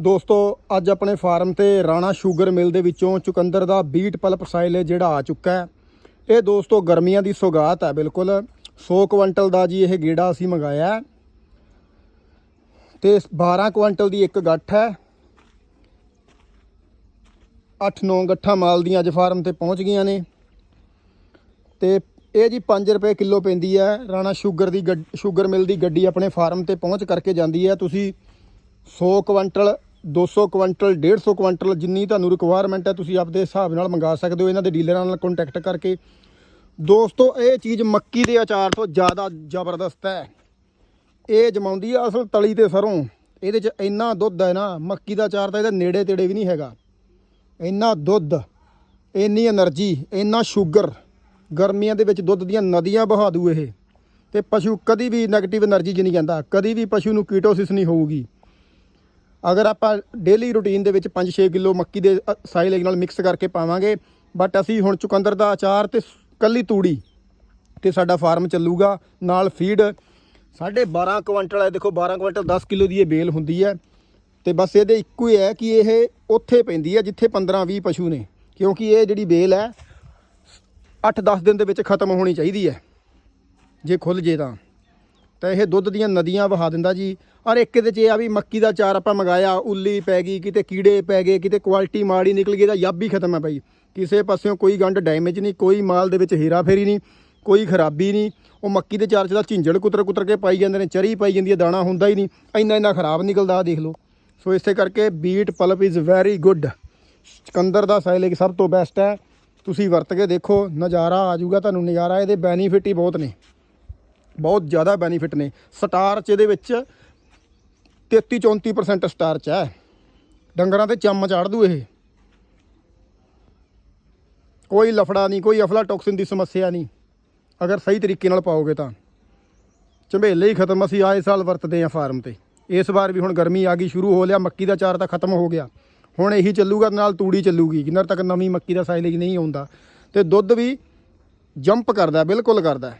ਦੋਸਤੋ, ਅੱਜ ਆਪਣੇ ਫਾਰਮ ਤੇ ਰਾਣਾ ਸ਼ੂਗਰ ਮਿਲ ਦੇ ਵਿੱਚੋਂ ਚੁਕੰਦਰ ਦਾ ਬੀਟ ਪਲਪ ਸਾਈਲ ਜਿਹੜਾ ਆ ਚੁੱਕਾ ਹੈ। ਇਹ ਦੋਸਤੋ, ਗਰਮੀਆਂ ਦੀ ਸੌਗਾਤ ਹੈ, ਬਿਲਕੁਲ। 100 ਕੁਇੰਟਲ ਦਾ ਜੀ ਇਹ ਗੇੜਾ ਅਸੀਂ ਮੰਗਾਇਆ ਹੈ। ਤੇ 12 ਕੁਇੰਟਲ ਦੀ ਇੱਕ ਗੱਠ ਹੈ। 8-9 ਗੱਠਾਂ ਮਾਲ ਦੀਆਂ ਅੱਜ ਫਾਰਮ ਤੇ ਪਹੁੰਚ ਗਈਆਂ ਨੇ। ਤੇ ਇਹ ਜੀ 5 ਰੁਪਏ ਕਿਲੋ ਪੈਂਦੀ ਹੈ। ਰਾਣਾ ਸ਼ੂਗਰ ਦੀ ਗੱਡ- ਸ਼ੂਗਰ ਮਿਲ ਦੀ ਗੱਡੀ ਆਪਣੇ ਫਾਰਮ ਤੇ ਪਹੁੰਚ ਕਰਕੇ ਜਾਂਦੀ ਹੈ। ਤੁਸੀਂ 100 ਕੁਇੰਟਲ 200 ਕੁਇੰਟਲ 150 ਕੁਇੰਟਲ ਜਿੰਨੀ ਤੁਹਾਨੂੰ ਰਿਕੁਆਇਰਮੈਂਟ ਹੈ, ਤੁਸੀਂ ਆਪਦੇ ਹਿਸਾਬ ਨਾਲ ਮੰਗਾ ਸਕਦੇ ਹੋ ਇਹਨਾਂ ਦੇ ਡੀਲਰਾਂ ਨਾਲ ਕੰਟੈਕਟ ਕਰਕੇ। ਦੋਸਤੋ, ਇਹ ਚੀਜ਼ ਮੱਕੀ ਦੇ ਅਚਾਰ ਤੋਂ ਜ਼ਿਆਦਾ ਜ਼ਬਰਦਸਤ ਹੈ। ਇਹ ਜਮਾਉਂਦੀ ਆ ਅਸਲ ਤਲੀ ਤੇ ਸਰੋਂ। ਇਹਦੇ 'ਚ ਇੰਨਾ ਦੁੱਧ ਹੈ ਨਾ, ਮੱਕੀ ਦਾ ਆਚਾਰ ਤਾਂ ਇਹਦੇ ਨੇੜੇ ਤੇੜੇ ਵੀ ਨਹੀਂ ਹੈਗਾ। ਇੰਨਾ ਦੁੱਧ, ਇੰਨੀ એનર્ਜੀ ਇੰਨਾ ਸ਼ੂਗਰ ਗਰਮੀਆਂ ਦੇ ਵਿੱਚ ਦੁੱਧ ਦੀਆਂ ਨਦੀਆਂ ਬਹਾ ਦੂ ਇਹ। ਤੇ ਪਸ਼ੂ ਕਦੀ ਵੀ 네ਗੇਟਿਵ એનર્ਜੀ ਜਿ ਨਹੀਂ ਕਹਿੰਦਾ ਕਦੀ ਵੀ ਪਸ਼ੂ ਨੂੰ ਕੀਟੋਸਿਸ ਨਹੀਂ ਹੋਊਗੀ। ਅਗਰ ਆਪਾਂ ਡੇਲੀ ਰੂਟੀਨ ਦੇ ਵਿੱਚ 5-6 ਕਿਲੋ ਮੱਕੀ ਦੇ ਅ, ਸਾਈਲੇਜ ਨਾਲ ਮਿਕਸ ਕਰਕੇ ਪਾਵਾਂਗੇ ਬਟ ਅਸੀਂ ਹੁਣ ਚੁਕੰਦਰ ਦਾ ਅਚਾਰ ਤੇ ਸ- ਕੱਲੀ ਤੂੜੀ ਤੇ ਸਾਡਾ ਫਾਰਮ ਚੱਲੂਗਾ ਨਾਲ ਫੀਡ ਸਾਢੇ 12 ਕੁਇੰਟਲ ਹੈ ਦੇਖੋ 12 ਕੁਇੰਟਲ 10 ਕਿਲੋ ਦੀ ਇਹ ਬੇਲ ਹੁੰਦੀ ਹੈ ਤੇ ਬਸ ਇਹਦੇ ਇੱਕੋ ਹੀ ਹੈ ਕਿ ਇਹ ਉੱਥੇ ਪੈਂਦੀ ਹੈ ਜਿੱਥੇ 15-20 ਪਸ਼ੂ ਨੇ ਕਿਉਂਕਿ ਇਹ ਜਿਹੜੀ ਬੇਲ ਹੈ 8-10 ਦਿਨ ਦੇ ਵਿੱਚ ਖਤਮ ਹੋਣੀ ਚਾਹੀਦੀ ਹੈ ਜੇ ਖੁੱਲ ਜੇ ਤਾਂ। ਤਾਂ ਇਹ ਦੁੱਧ ਦੀਆਂ ਨਦੀਆਂ ਵਹਾ ਦਿੰਦਾ ਜੀ ਔਰ ਇੱਕ ਇਹਦੇ 'ਚ ਇਹ ਆ ਵੀ ਮੱਕੀ ਦਾ ਚਾਰ ਆਪਾਂ ਮੰਗਾਇਆ, ਉੱਲੀ ਪੈ ਗਈ, ਕਿਤੇ ਕੀੜੇ ਪੈ ਗਏ, ਕਿਤੇ ਕੁਆਲਿਟੀ ਮਾੜੀ ਨਿਕਲ ਗਈ ਤਾਂ ਯੱਬ ਹੀ ਖਤਮ ਹੈ ਭਾਈ। ਕਿਸੇ ਪਾਸਿਓਂ ਕੋਈ ਗੰਢ ਡੈਮੇਜ ਨਹੀਂ, ਕੋਈ ਮਾਲ ਦੇ ਵਿੱਚ ਹੀਰਾ ਫੇਰੀ ਨਹੀਂ, ਕੋਈ ਖਰਾਬੀ ਨਹੀਂ। ਉਹ ਮੱਕੀ ਦੇ ਚਾਰ 'ਚ ਤਾਂ ਝਿੰਜੜ ਕੁਤਰ ਕੁਤਰ ਕੇ ਪਾਈ ਜਾਂਦੇ ਨੇ, ਚਰੀ ਪਾਈ ਜਾਂਦੀ ਹੈ ਦਾਣਾ ਹੁੰਦਾ ਹੀ ਨਹੀਂ, ਇੰਨਾ ਇੰਨਾ ਖਰਾਬ ਨਿਕਲਦਾ ਦੇਖ ਲਓ। ਸੋ ਇਸੇ ਕਰਕੇ beet pulp is very good ਚਕੰਦਰ ਦਾ ਸਾਈਲੇਜ ਸਭ ਤੋਂ ਬੈਸਟ ਹੈ। ਤੁਸੀਂ ਵਰਤ ਕੇ ਦੇਖੋ, ਨਜ਼ਾਰਾ ਆ ਜਾਊਗਾ ਤੁਹਾਨੂੰ, ਨਜ਼ਾਰਾ ਇਹਦੇ ਬੈਨੀਫਿਟ ਹੀ ਬਹੁਤ ਨੇ। ਬਹੁਤ ਜ਼ਿਆਦਾ ਬੈਨੀਫਿਟ ਨੇ। ਸਟਾਰਚ ਇਹਦੇ ਵਿੱਚ 33 34% ਸਟਾਰਚ ਹੈ। ਡੰਗਰਾਂ ਤੇ ਚੰਮ ਚਾੜ ਦੂ ਇਹ। ਕੋਈ ਲਫੜਾ ਨਹੀਂ, ਕੋਈ ਅਫਲਾਟੌਕਸਿਨ ਦੀ ਸਮੱਸਿਆ ਨਹੀਂ। ਅਗਰ ਸਹੀ ਤਰੀਕੇ ਨਾਲ ਪਾਓਗੇ ਤਾਂ। ਝੰਬੇਲੇ ਹੀ ਖਤਮ, ਅਸੀਂ ਆਏ ਸਾਲ ਵਰਤਦੇ ਆ ਫਾਰਮ ਤੇ। ਇਸ ਵਾਰ ਵੀ ਹੁਣ ਗਰਮੀ ਆ ਗਈ, ਸ਼ੁਰੂ ਹੋ ਲਿਆ, ਮੱਕੀ ਦਾ ਚਾਰ ਤਾਂ ਖਤਮ ਹੋ ਗਿਆ। ਹੁਣ ਇਹੀ ਚੱਲੂਗਾ, ਨਾਲ ਤੂੜੀ ਚੱਲੂਗੀ। ਜਿੰਨਾ ਤੱਕ ਨਵੀਂ ਮੱਕੀ ਦਾ ਸਾਈਲੇਜ ਨਹੀਂ ਆਉਂਦਾ। ਤੇ ਦੁੱਧ ਵੀ ਜੰਪ ਕਰਦਾ, ਬਿਲਕੁਲ ਕਰਦਾ।